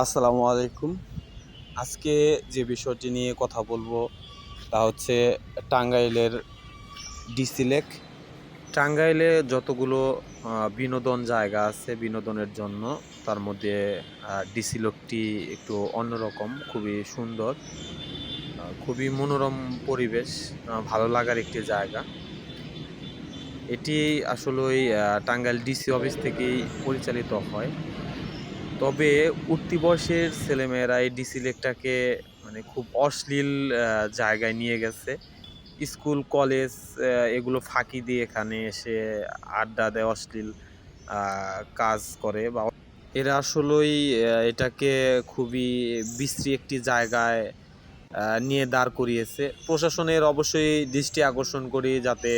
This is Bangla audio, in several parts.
আসসালামু আলাইকুম। আজকে যে বিষয়টি নিয়ে কথা বলব তা হচ্ছে টাঙ্গাইলের ডিসি লেক। টাঙ্গাইলে যতগুলো বিনোদন জায়গা আছে বিনোদনের জন্য, তার মধ্যে ডিসি লেকটি একটু অন্যরকম, খুবই সুন্দর খুবই মনোরম পরিবেশ ভালো লাগার একটি জায়গা। এটি আসলে টাঙ্গাইল ডিসি অফিস থেকেই পরিচালিত হয়। তবে উঠতি বয়সের ছেলেমেয়েরা এই ডিসি লেকটাকে মানে খুব অশ্লীল জায়গায় নিয়ে গেছে। স্কুল, কলেজ এগুলো ফাঁকি দিয়ে এখানে এসে আড্ডা দেয়, অশ্লীল কাজ করে বা এরা আসলেই এটাকে খুবই বিশ্রী একটি জায়গায় নিয়ে দাঁড় করিয়েছে। প্রশাসনের অবশ্যই দৃষ্টি আকর্ষণ করি যাতে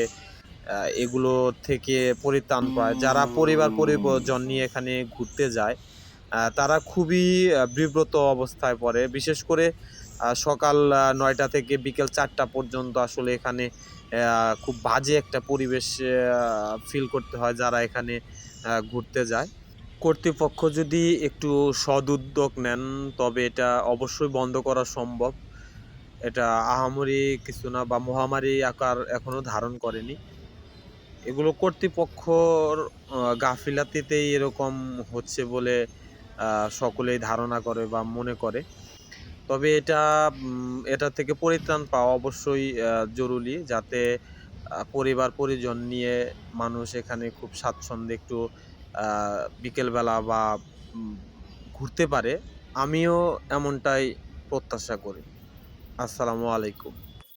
এগুলো থেকে পরিত্রাণ পায়। যারা পরিবার পরিজন নিয়ে এখানে ঘুরতে যায় তারা খুবই বিব্রত অবস্থায় পড়ে। বিশেষ করে সকাল নয়টা থেকে বিকেল চারটা পর্যন্ত আসলে এখানে খুব বাজে একটা পরিবেশ ফিল করতে হয় যারা এখানে ঘুরতে যায়। কর্তৃপক্ষ যদি একটু সদ উদ্যোগ নেন, তবে এটা অবশ্যই বন্ধ করা সম্ভব। এটা আহামরি কিছু না বা মহামারী আকার এখনও ধারণ করেনি। এগুলো কর্তৃপক্ষর গাফিলাতিতেই এরকম হচ্ছে বলে সকলেই ধারণা করে বা মনে করে। তবে এটা এটা থেকে পরিত্রাণ পাওয়া অবশ্যই জরুরি যাতে পরিবার পরিজন নিয়ে মানুষ এখানে খুব স্বাচ্ছন্দ্যে একটু বিকেলবেলা বা ঘুরতে পারে। আমিও এমনটাই প্রত্যাশা করি। আসসালামু আলাইকুম।